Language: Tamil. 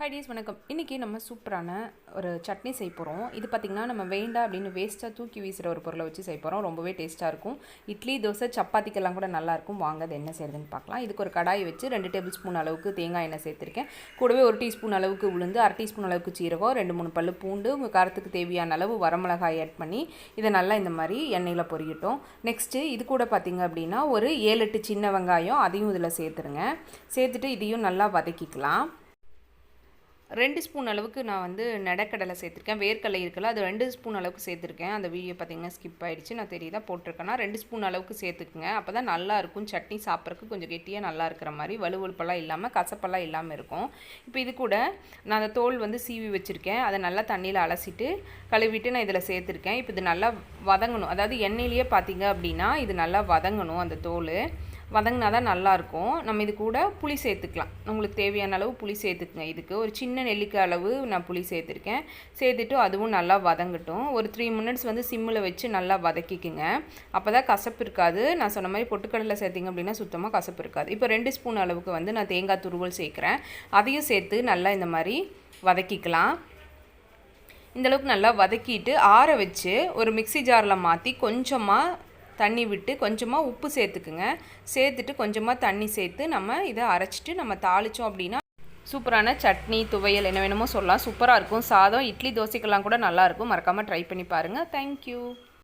ஹைடியஸ் வணக்கம். இன்றைக்கி நம்ம சூப்பரான ஒரு சட்னி செய்ய போகிறோம் இது பார்த்திங்கன்னா நம்ம வேண்டாம் அப்படின்னு வேஸ்ட்டாக தூக்கி வீசுகிற ஒரு பொருளை வச்சு செய்ய போகிறோம் ரொம்பவே டேஸ்ட்டாக இருக்கும். இட்லி தோசை சப்பாத்திக்கெல்லாம் கூட நல்லாயிருக்கும் வாங்க அது என்ன செய்யுதுன்னு பார்க்கலாம் இதுக்கு ஒரு கடாயை வச்சு ரெண்டு டேபிள் ஸ்பூன் அளவுக்கு தேங்காய் எண்ணெய் சேர்த்துருக்கேன். கூடவே ஒரு டீஸ்பூன் அளவுக்கு உளுந்து அரை டீஸ்பூன் அளவுக்கு சீரகம் ரெண்டு மூணு பல்லு பூண்டு உங்கள் காரத்துக்கு தேவையான அளவு வரமிளகாய் ஆட் பண்ணி இதை நல்லா இந்த மாதிரி எண்ணெயில் பொரியட்டும். நெக்ஸ்ட்டு இது கூட பார்த்திங்க அப்படின்னா ஒரு ஏழு எட்டு சின்ன வெங்காயம் அதையும் இதில் சேர்த்துருங்க. சேர்த்துட்டு இதையும் நல்லா வதக்கிக்கலாம். ரெண்டு ஸ்பூன் அளவுக்கு நான் வந்து நடக்கடலை சேர்த்துருக்கேன். வேர்க்கடலை இருக்குல்ல அது ரெண்டு ஸ்பூன் அளவுக்கு சேர்த்துருக்கேன். அந்த வீடியோ பார்த்திங்கன்னா ஸ்கிப் ஆகிடுச்சு நான் தெரியுதா போட்டிருக்கேன்னா ரெண்டு ஸ்பூன் அளவுக்கு சேர்த்துக்குங்க. அப்போ தான் நல்லாயிருக்கும் சட்னி சாப்பிட்றதுக்கு கொஞ்சம் கெட்டியாக நல்லா இருக்கிற மாதிரி. வலுவழுப்பெல்லாம் இல்லாமல் கசப்பெல்லாம் இல்லாமல் இருக்கும். இப்போ இது கூட நான் அந்த தோல் வந்து சீவி வச்சுருக்கேன். அதை நல்லா தண்ணியில் அலசிட்டு கழுவிட்டு நான் இதில் சேர்த்துருக்கேன். இப்போ இது நல்லா வதங்கணும். அதாவது எண்ணெயிலேயே பார்த்திங்க அப்படின்னா இது நல்லா வதங்கணும் அந்த தோல். வதங்கினா தான் நல்லாயிருக்கும் நம்ம இது கூட புளி சேர்த்துக்கலாம். உங்களுக்கு தேவையான அளவு புளி சேர்த்துக்குங்க. இதுக்கு ஒரு சின்ன நெல்லிக்காய் அளவு நான் புளி சேர்த்துருக்கேன். சேர்த்துட்டு அதுவும் நல்லா வதங்கட்டும். ஒரு த்ரீ மினிட்ஸ் வந்து சிம்மில் வச்சு நல்லா வதக்கிக்குங்க. அப்போ தான் கசப்பு இருக்காது. நான் சொன்ன மாதிரி பொட்டுக்கடலை சேர்த்திங்க அப்படின்னா சுத்தமாக கசப்பு இருக்காது. இப்போ ரெண்டு ஸ்பூன் அளவுக்கு வந்து நான் தேங்காய் துருவல் சேர்க்குறேன். அதையும் சேர்த்து நல்லா இந்த மாதிரி வதக்கிக்கலாம். இந்தளவுக்கு நல்லா வதக்கிட்டு ஆற வச்சு ஒரு மிக்சி ஜாரில் மாற்றி கொஞ்சமாக தண்ணி விட்டு கொஞ்சமாக உப்பு சேர்த்துக்குங்க. சேர்த்துட்டு கொஞ்சமாக தண்ணி சேர்த்து நம்ம இதை அரைச்சிட்டு நம்ம தாளித்தோம் அப்படின்னா சூப்பரான சட்னி துவையல் என்ன வேணுமோ சொல்லலாம். சூப்பராக இருக்கும். சாதம் இட்லி தோசைக்கெல்லாம் கூட நல்லாயிருக்கும் மறக்காமல் ட்ரை பண்ணி பாருங்கள் தேங்க்யூ